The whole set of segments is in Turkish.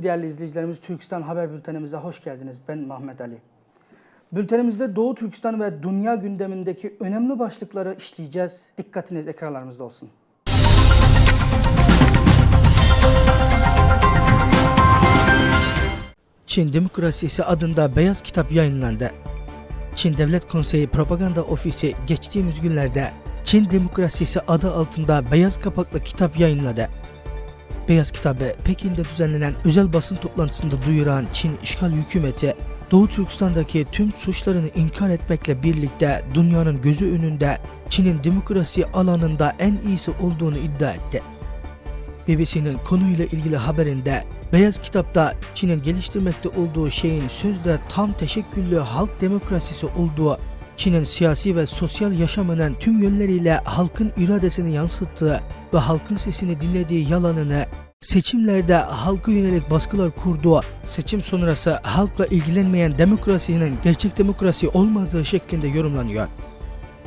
Aleyküm değerli izleyicilerimiz. Türkistan Haber Bültenimize hoş geldiniz. Ben Mehmet Ali. Bültenimizde Doğu Türkistan ve dünya gündemindeki önemli başlıkları işleyeceğiz. Dikkatiniz ekranlarımızda olsun. Çin Demokrasisi adında beyaz kitap yayınlandı. Çin Devlet Konseyi Propaganda Ofisi geçtiğimiz günlerde Çin Demokrasisi adı altında beyaz kapaklı kitap yayınladı. Beyaz Kitabı Pekin'de düzenlenen özel basın toplantısında duyuran Çin işgal hükümeti Doğu Türkistan'daki tüm suçlarını inkar etmekle birlikte dünyanın gözü önünde Çin'in demokrasi alanında en iyisi olduğunu iddia etti. BBC'nin konuyla ilgili haberinde Beyaz Kitap'ta Çin'in geliştirmekte olduğu şeyin sözde tam teşekküllü halk demokrasisi olduğu, Çin'in siyasi ve sosyal yaşamının tüm yönleriyle halkın iradesini yansıttığı ve halkın sesini dinlediği yalanını, seçimlerde halka yönelik baskılar kurduğu, seçim sonrası halkla ilgilenmeyen demokrasinin gerçek demokrasi olmadığı şeklinde yorumlanıyor.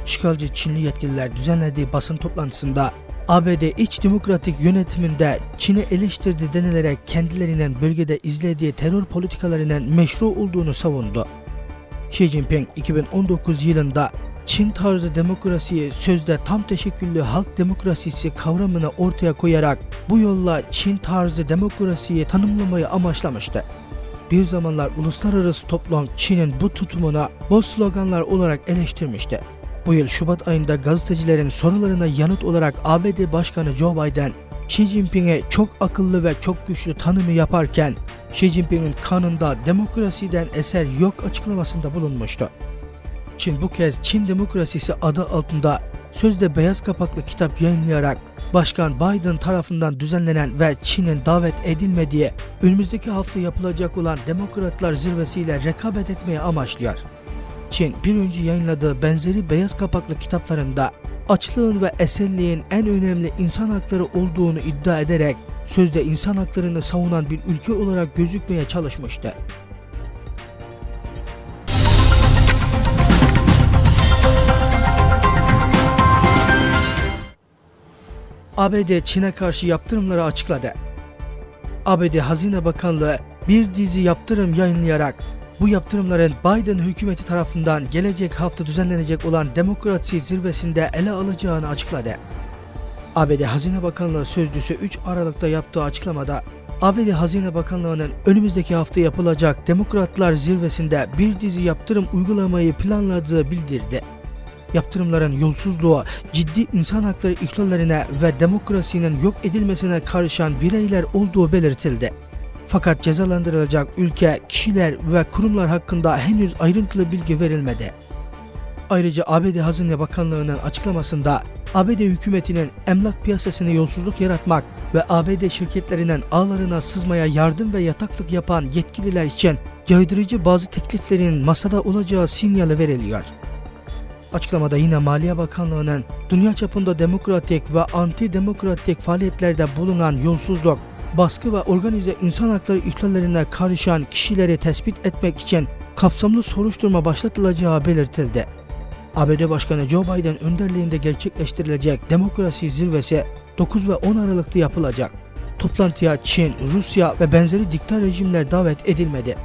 İşgalci Çinli yetkililer düzenlediği basın toplantısında ABD iç demokratik yönetiminde Çin'i eleştirdi denilerek kendilerinin bölgede izlediği terör politikalarının meşru olduğunu savundu. Xi Jinping 2019 yılında Çin tarzı demokrasiyi sözde tam teşekküllü halk demokrasisi kavramını ortaya koyarak bu yolla Çin tarzı demokrasiyi tanımlamayı amaçlamıştı. Bir zamanlar uluslararası toplum Çin'in bu tutumuna boş sloganlar olarak eleştirmişti. Bu yıl Şubat ayında gazetecilerin sorularına yanıt olarak ABD Başkanı Joe Biden, Xi Jinping'e çok akıllı ve çok güçlü tanımı yaparken Xi Jinping'in kanında demokrasiden eser yok açıklamasında bulunmuştu. Çin bu kez Çin Demokrasisi adı altında sözde beyaz kapaklı kitap yayınlayarak Başkan Biden tarafından düzenlenen ve Çin'in davet edilmediği önümüzdeki hafta yapılacak olan Demokratlar zirvesiyle rekabet etmeye amaçlıyor. Çin bir önce yayınladığı benzeri beyaz kapaklı kitaplarında açlığın ve esenliğin en önemli insan hakları olduğunu iddia ederek sözde insan haklarını savunan bir ülke olarak gözükmeye çalışmıştı. ABD Çin'e karşı yaptırımları açıkladı. ABD Hazine Bakanlığı bir dizi yaptırım yayınlayarak bu yaptırımların Biden hükümeti tarafından gelecek hafta düzenlenecek olan demokrasi zirvesinde ele alacağını açıkladı. ABD Hazine Bakanlığı sözcüsü 3 Aralık'ta yaptığı açıklamada ABD Hazine Bakanlığı'nın önümüzdeki hafta yapılacak Demokratlar zirvesinde bir dizi yaptırım uygulamayı planladığı bildirdi. Yaptırımların yolsuzluğa, ciddi insan hakları ihlallerine ve demokrasinin yok edilmesine karışan bireyler olduğu belirtildi. Fakat cezalandırılacak ülke, kişiler ve kurumlar hakkında henüz ayrıntılı bilgi verilmedi. Ayrıca ABD Hazine Bakanlığı'nın açıklamasında ABD hükümetinin emlak piyasasını yolsuzluk yaratmak ve ABD şirketlerinin ağlarına sızmaya yardım ve yataklık yapan yetkililer için caydırıcı bazı tekliflerin masada olacağı sinyali veriliyor. Açıklamada yine Maliye Bakanlığı'nın dünya çapında demokratik ve anti-demokratik faaliyetlerde bulunan yolsuzluk, baskı ve organize insan hakları ihlallerine karışan kişileri tespit etmek için kapsamlı soruşturma başlatılacağı belirtildi. ABD Başkanı Joe Biden önderliğinde gerçekleştirilecek demokrasi zirvesi 9 ve 10 Aralık'ta yapılacak. Toplantıya Çin, Rusya ve benzeri dikta rejimler davet edilmedi.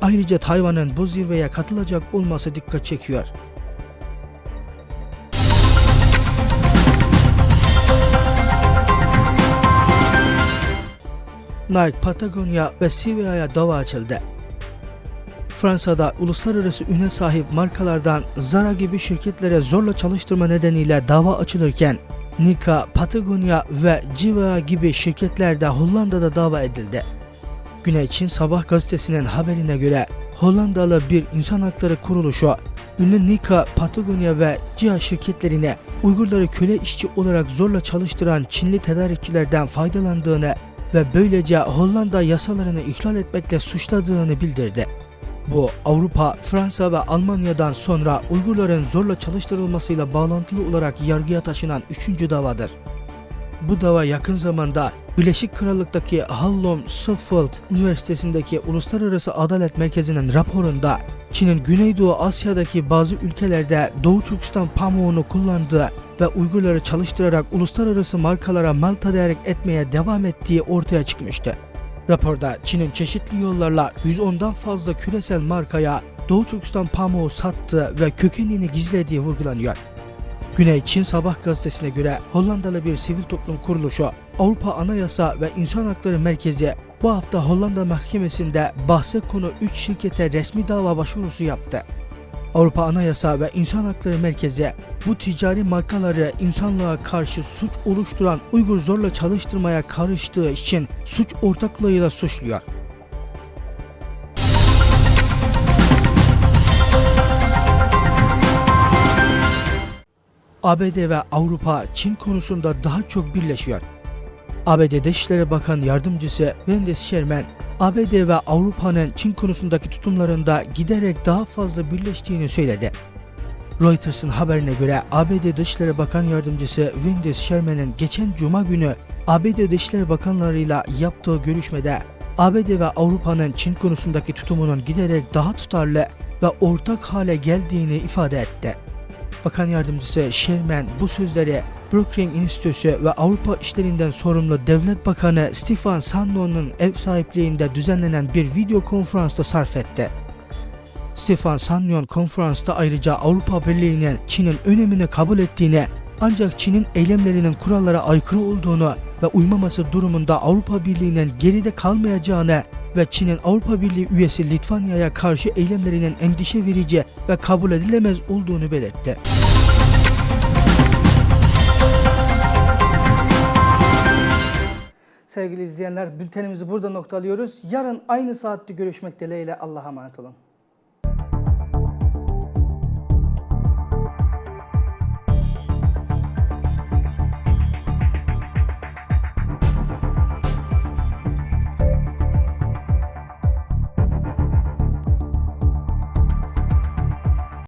Ayrıca Tayvan'ın bu zirveye katılacak olması dikkat çekiyor. Nike, Patagonya ve Sivia'ya dava açıldı. Fransa'da uluslararası üne sahip markalardan Zara gibi şirketlere zorla çalıştırma nedeniyle dava açılırken Nika, Patagonya ve Civea gibi şirketler de Hollanda'da dava edildi. Güney Çin Sabah gazetesinin haberine göre Hollandalı bir insan hakları kuruluşu ünlü Nika, Patagonya ve Civea şirketlerine Uygurları köle işçi olarak zorla çalıştıran Çinli tedarikçilerden faydalandığını ve böylece Hollanda yasalarını ihlal etmekle suçladığını bildirdi. Bu Avrupa, Fransa ve Almanya'dan sonra Uygurların zorla çalıştırılmasıyla bağlantılı olarak yargıya taşınan üçüncü davadır. Bu dava yakın zamanda Birleşik Krallık'taki Hallam Suffield Üniversitesi'ndeki Uluslararası Adalet Merkezi'nin raporunda Çin'in Güneydoğu Asya'daki bazı ülkelerde Doğu Türkistan pamuğunu kullandığı ve Uygurları çalıştırarak uluslararası markalara mal tedarik etmeye devam ettiği ortaya çıkmıştı. Raporda Çin'in çeşitli yollarla 110'dan fazla küresel markaya Doğu Türkistan pamuğu sattığı ve kökenini gizlediği vurgulanıyor. Güney Çin Sabah gazetesine göre Hollandalı bir sivil toplum kuruluşu Avrupa Anayasa ve İnsan Hakları Merkezi bu hafta Hollanda Mahkemesi'nde bahse konu 3 şirkete resmi dava başvurusu yaptı. Avrupa Anayasa ve İnsan Hakları Merkezi bu ticari markaları insanlığa karşı suç oluşturan Uygur zorla çalıştırmaya karıştığı için suç ortaklığıyla suçluyor. ABD ve Avrupa Çin konusunda daha çok birleşiyor. ABD Dışişleri Bakan Yardımcısı Wendy Sherman, ABD ve Avrupa'nın Çin konusundaki tutumlarında giderek daha fazla birleştiğini söyledi. Reuters'ın haberine göre ABD Dışişleri Bakan Yardımcısı Wendy Sherman'ın geçen cuma günü ABD Dışişleri Bakanlarıyla yaptığı görüşmede ABD ve Avrupa'nın Çin konusundaki tutumunun giderek daha tutarlı ve ortak hale geldiğini ifade etti. Bakan Yardımcısı Sherman bu sözleri Brookings Enstitüsü ve Avrupa İşlerinden sorumlu Devlet Bakanı Stefan Sannon'un ev sahipliğinde düzenlenen bir video konferansta sarf etti. Stefan Sannon konferansta ayrıca Avrupa Birliği'nin Çin'in önemini kabul ettiğini ancak Çin'in eylemlerinin kurallara aykırı olduğunu ve uymaması durumunda Avrupa Birliği'nin geride kalmayacağını ve Çin'in Avrupa Birliği üyesi Litvanya'ya karşı eylemlerinin endişe verici ve kabul edilemez olduğunu belirtti. Sevgili izleyenler bültenimizi burada noktalıyoruz. Yarın aynı saatte görüşmek dileğiyle Allah'a emanet olun.